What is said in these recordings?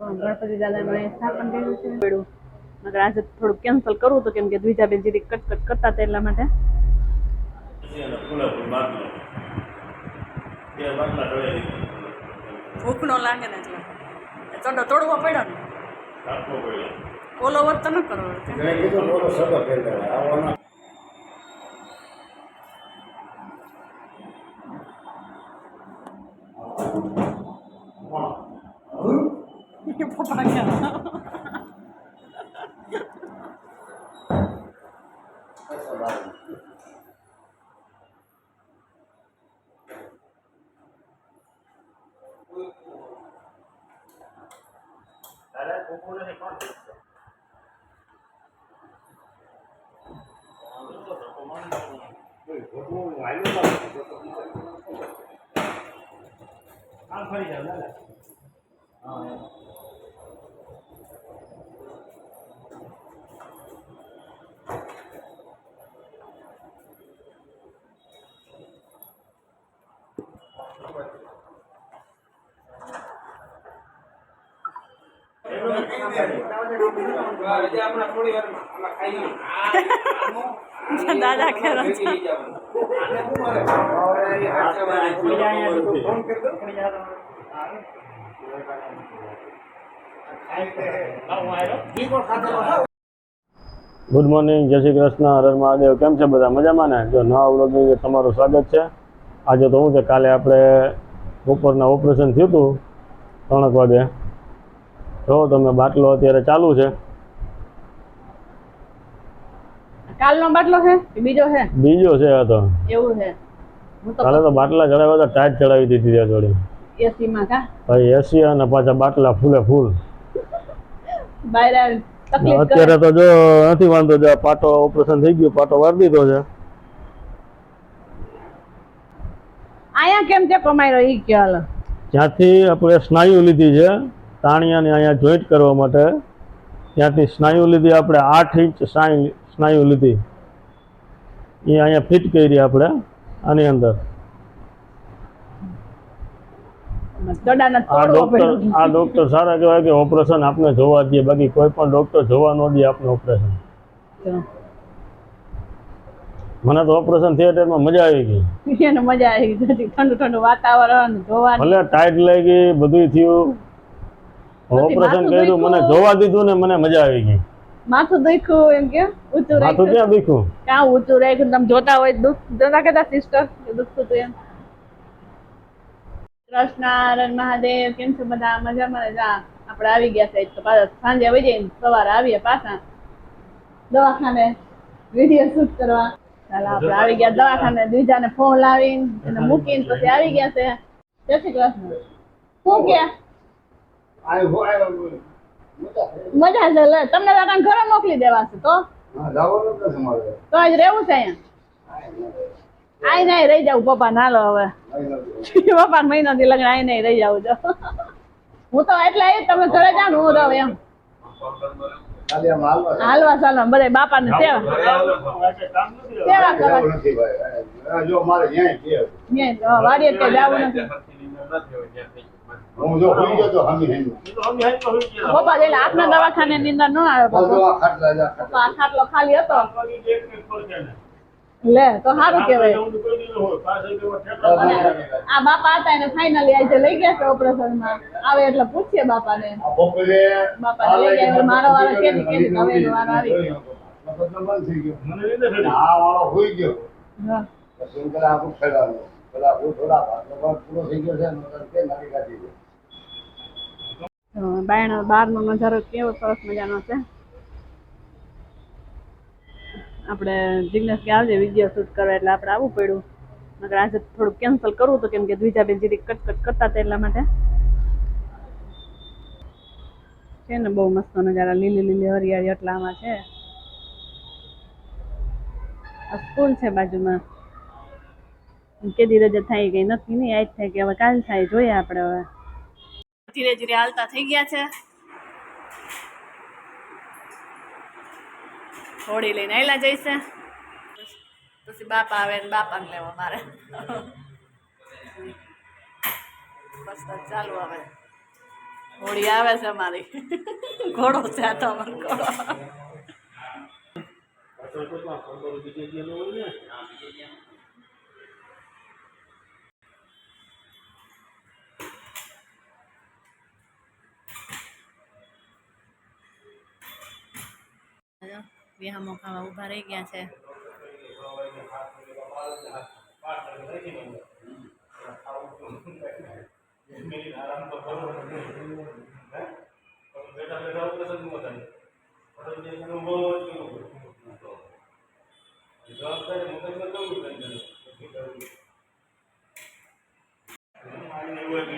ગણપતિ દાદાનું અહીં સ્થાપન કર્યું છે. પડ્યું આજે થોડુંક કેન્સલ કરવું તો કેમ કે દ્વિજાબેન જીરી કટકટ કરતા હતા એટલા માટે. પછી એનો ફૂલેફૂલ બાટલો બે બાટલા ઢોળાઈ દીધા ભૂખ નો લાગે ને એટલે તોડવો પડ્યો ને. ઓલો વત ન કરો Thank કીધું થોડો સગો ફેર દેવાય આવવાનો પપ્પા ગયા તારે કુકુ નથી કોણ દાદા ખેરો. ગુડ મોર્નિંગ જય શ્રી કૃષ્ણ હર મહાદેવ. કેમ છે બધા? મજામાં ને? જો નવા વ્લોગિંગ તમારું સ્વાગત છે. આજે તો હું છે? કાલે આપણે બપોરના ઓપરેશન થયું હતું ત્રણેક વાગે. જો તમે બાટલો અત્યારે ચાલુ છે. કાલનો બાટલો છે? બીજો છે? બીજો છે આ તો. એવું છે. કાલે તો બાટલા ચડાવ્યા હતા ટાઈટ ચડાવી દીધી ત્યાં જોડી. એસી માં કા? ભાઈ એસી અને પાછા બાટલા ફૂલે ફૂલ. અત્યારે તો જો નથી વાંધો જો પાટો ઓપરેશન થઈ ગયું પાટો વાર દીધો છે. આયા કેમ છે કમાઈ રહી કે હાલ? જ્યાંથી આપણે સ્નાયુ લીધી છે તાણિયાને અહીંયા જોઈન્ટ કરવા માટે ત્યાંથી સ્નાયુ લીધી આપણે આઠ ઇંચ સ્નાયુ લીધી. એ અહીંયા ફિટ કરી આપણે આની અંદર. આ ડોક્ટર આ ડોક્ટર સારા કહેવાય કે ઓપરેશન આપણે જોવા દઈએ બાકી કોઈ પણ ડોક્ટર જોવા ન દે આપણે ઓપરેશન. મને તો ઓપરેશન થિયેટરમાં મજા આવી ગઈ. એને મજા આવી ગઈ. ઠંડુ ઠંડુ વાતાવરણ જોવાનું. ભલે ટાઈટ લાગી બધું થયું ઓપરેશન કર્યું મને જોવા દીધું ને મને મજા આવી ગઈ. માથું દુખ્યું એમ કે ઊંચું માથું ક્યાં દુખ્યું ક્યાં ઊંચું રાખ્યું? તમે જોતા હોય દુઃખ જોતા કેતા સિસ્ટર દુખતું તું એમ. કૃષ્ણ હરણ મહાદેવ કેમ છો બધા? મજામાં ને? જા આપણે આવી ગયા છે તો પાછા સાંજે આવી જઈએ સવારે આવીએ પાછા દવાખાને વીડિયો શૂટ કરવા. ચાલો આપણે આવી ગયા દવાખાને બીજાને ફોન લાવીને એને મૂકીને પછી આવી ગયા છે. જય શ્રી કૃષ્ણ. શું આય મજા છે. લે તમને દાદાને ઘરે મોકલી દેવા છે તો તો આજ રહેવું છે અહીંયા? આઈ નહીં રહી જાવ પપ્પા ના લો હવે. પપ્પા મહિનો થી લગ્ન આઈ નહીં રહી જાવ જો. હું તો એટલે આવી તમે ઘરે જાવ ને હું રહું એમ. હાલવા ચાલવા બધા બાપા ને સેવા. સેવા કરવા. વાડીએ કે જવું નથી. હું જો હોઈ ગયો તો હમી હેમી પપ્પા એટલે આપના દવાખાને ની ન આવે બોલ આ ખાટલા ખાલી હતો. લે તો સારું કેવાય આ બાપા હતા એને ફાઇનલી આજે લઈ ગયા છે ઓપરેશનમાં આવે એટલે પૂછીએ બાપા લઈ ગયા મારો વારો કેદી કેદી હવે વારો આવી ગયો. મગજનો બંધ થઈ ગયો. આ વાળો હોઈ ગયો. હા. પછી હું ખેડાવ્યો થોડા આપણે જિગ્નેશ કે આવજે વીડિયો શૂટ કરવા એટલે આપણે આવવું પડ્યું. નકર આજે થોડુંક કેન્સલ કરવું તો કેમ કે દ્વિજાબેન જીરી કટકટ કરતા હતા એટલા માટે. છે ને બહુ મસ્ત નજારા, લીલી લીલી હરિયાળી એટલામાં છે. સ્કૂલ છે બાજુમાં. કેદી રજા થાય ગઈ નક્કી નહીં આજ થાય કે હવે કાલ થાય જોઈએ આપણે હવે. ધીરે ધીરે હાલતા થઈ ગયા છે. થોડી લઈને આયલા જઈશે. પછી બાપા આવે ને બાપાને લેવા મારે. બસ ચાલુ હવે. હોળી આવે છે અમારી. ઘોડો છે આ તો અમારો ઘોડો. બીજે વિહામો ખાવા ઊભા રહી ગયા છે. બેઠા બેઠા ઓપરેશનનું થાય પણ જે અનુભવ હોય તે અનુભવ. જવાબદારી મગજમાં કેવું થાય છે? આવીને એવું હોય કે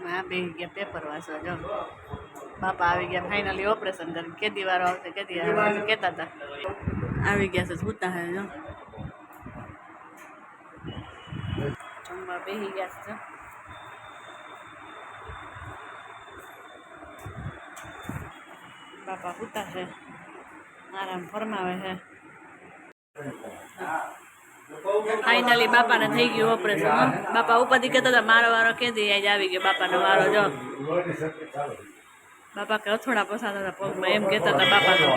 હા બે ગયા પેપર વાંચવા જો. બાપા આવી ગયા ફાઇનલી ઓપરેશન કરીને કે વારો આવશે કેદી આવશે કહેતા હતા આવી ગયા છે સૂતા હે જો. જમવા બેસી ગયા છે બાપા સૂતા છે આરામ ફરમાવે છે. ફાઇનલી બાપાને થઈ ગયું ઓપરેશન બાપા ઉપરથી કહેતા હતા, મારો વારો કેદી આજ આવી ગયો બાપાનો વારો, જો. બાપા કે અથોડા પસાતા હતા પગમાં એમ કહેતા હતા બાપા તો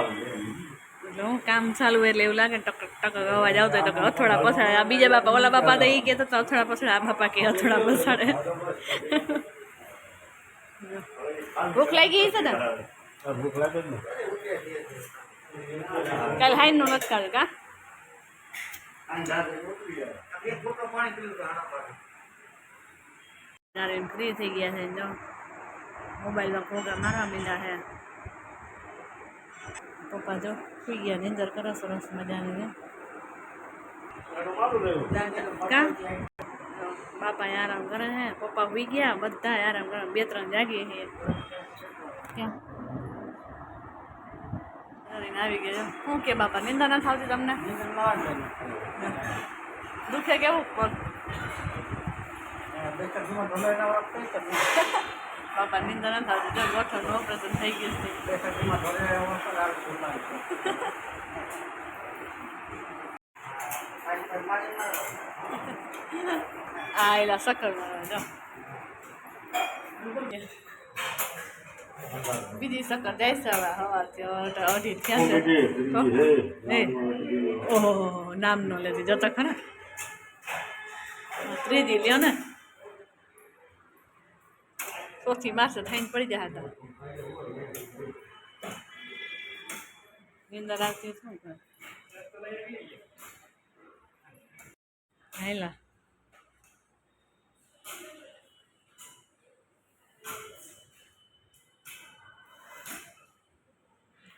એટલે હું કામ ચાલુ એટલે એવું લાગે ટક ટક અવાજ આવતો હોય તો કે અથોડા પસાડે આ બીજા બાપા, ઓલા બાપા તો એ કહેતા હતા, અથોડા પસાડે આ બાપા કે અથોડા પસાડે ભૂખ લાગી છે ને કાલ હાઈ નો નથી કાઢ્યો કા? ફ્રી થઈ ગયા છે, જો. મોબાઈલમાં પ્રોગ્રામ મારવા મીંડા છે. પપ્પા જો, સુઈ ગયા નિંદર કરો, સરસ મજાની ને બાપા આરામ કરે છે, પપ્પા સુઈ ગયા, બધા આરામ કરે, બે ત્રણ જાગીએ છીએ ક્યાં? કરીને આવી ગયા શું કે બાપા, નિંદા ના થાવતી તમને? દુખે કેવું? પગ બાપા, નિંદા ના થાવતી જો ગોઠણનું ઓપરેશન થઈ ગયું છે. આ એલા સકળ મારવા જો. બીજી સકર જાય છે હવે હવારથી હવે અઢી થયા છે. ઓહો નામ નો લેતી જતો ખરા. ત્રીજી લ્યો ને. ચોથી માસે થઈને પડી જાય હતા. નિંદર આવતી શું કરે?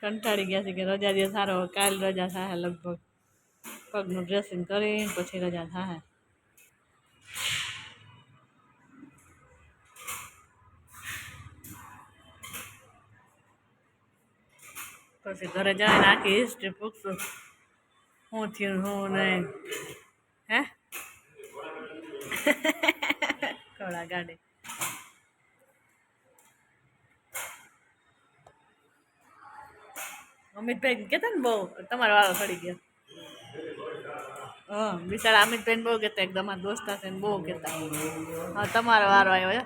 કંટાળી ગયા છે કે રજા દે સારો કાલ રજા થાય લગભગ. પગનું ડ્રેસિંગ કરી પછી રજા થાય. પછી ઘરે જઈને આખી હિસ્ટ્રી પૂછશું. શું થયું શું નહીં. હે? કળા ગાડી. અમિતભાઈ કહેતા ને બહુ, તમારો વાળો ફરી ગયો. હા, બિચારા અમિતભાઈ બહુ કહેતા એકદમ આ દોસ્તા હશે ને બહુ કહેતા. હા, તમારો વારો આવ્યો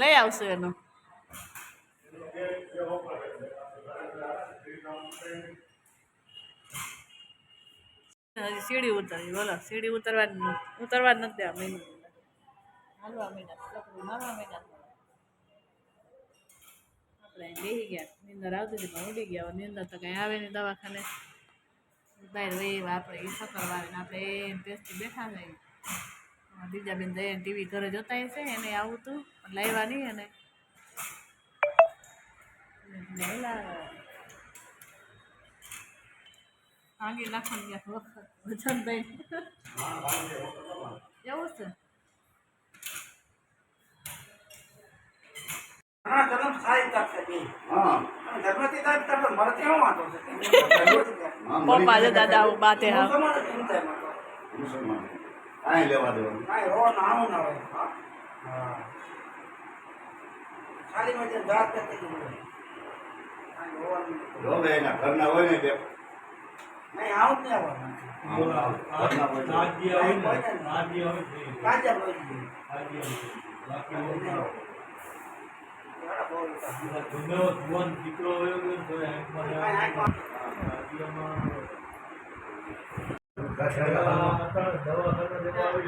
લઈ આવશું એનો. હજી સીડી ઉતરવી, બોલો, સીડી ઉતરવા ઉતરવા જ નથી આ મહિનું. હાલવા ચકરી મારવા માંડ્યા અહીં બેસી ગયા નીંદર આવતી હતી પણ ઉડી ગયા. નીંદર તો કંઈ આવે નહીં દવાખાને. બહાર વહી આપણે એ સકરવાળીને આપણે એ પેસ્ટથી બેઠા છે. બીજા બેન જઈને ટીવી ઘરે જોતા હશે એને આવું હતું પણ લાવ્યા નહીં એને. આગે નાખવાની વખત. વજનભાઈ એવું છે હા જન્મ તો પપ્પા છે. દાદા બાતે હા. તો. કાંઈ લેવા દેવાનું. કાંઈ ના આવું ના હોય હા? ખાલી મજા જાત કરતી. એના ઘરના હોય ને બે નહીં આવું જ નહીં આવવાનું. હોય તો. કાજે ગઈ.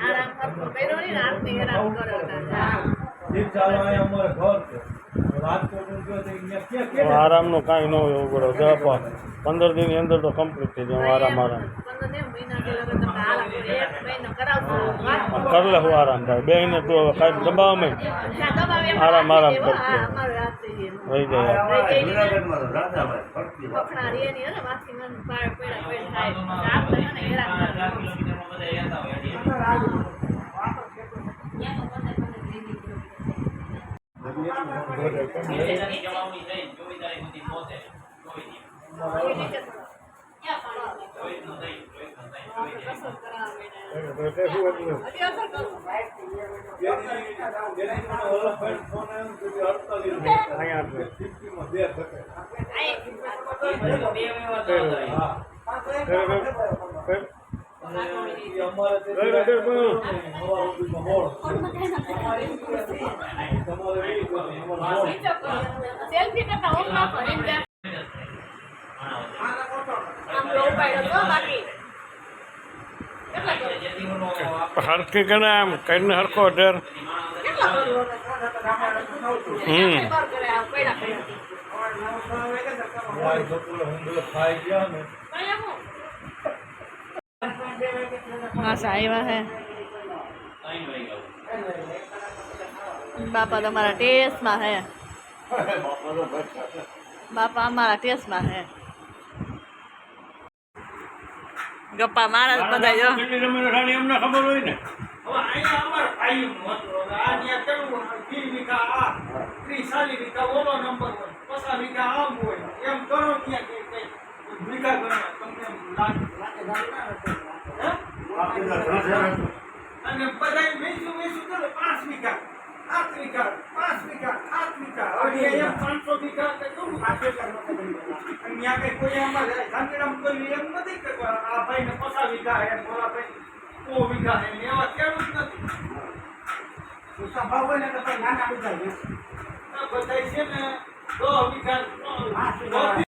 આરામ કરતો કર્યો નહીં ને આરતી આરામ કરો આરામનું કાંઈ ન હોય એવું પડે. જવા પ- પંદર દિનની અંદર તો કમ્પ્લીટ થઈ જાય આરામ આરામ. પંદર ને મહિના કે લગન તમે આરામ કરો. એક મહિનો કરાવશો વાત કરી. લે હું આરામ થાય. બે ને તું હવે કાંઈ દબાવમાં આરામ આરામ કરતો. રહી જાય. રાધાભાઈ ફરતી વાત. વખણા રે ની હે ને માથી મન પાડ પડ્યા પડ્યા થાય રાત તો હે ને હેરાન કરે. માંડ્યા. હજી અસર કરું. બીજો સેલ્ફી કરતા ઓમ ના કરો. એમ કે આમ લો ઉપાડ્યો તો બાકી કેટલા કરો? હરખી કરે આમ કરીને હરખો ઢેર કેટલા કરો? હમ એક વાર કરે આ પડ્યા પડ્યા. માસા આવ્યા હે બાપા તમારા ટેસ્ટમાં હે બાપા અમારા ટેસ્ટમાં હે ગપ્પા મારા બધા જો. એમને ખબર હોય ને. અને બધા પાંચ વીઘા સાત વીઘા પાંચ વીઘા સાત વીઘા હવે અહીંયા પાંચસો વીઘા કેવું. અને ત્યાં કઈ કોઈ આમાં ગાંધીરામ કોઈ એમ નથી કે આ ભાઈને પચાસ વીઘા હે મોરા ભાઈ સો વીઘા હે ને એવા ખેડૂત નથી? સંભાવ હોય ને તો નાના વીઘા આ બધાય છે ને દસ વીઘા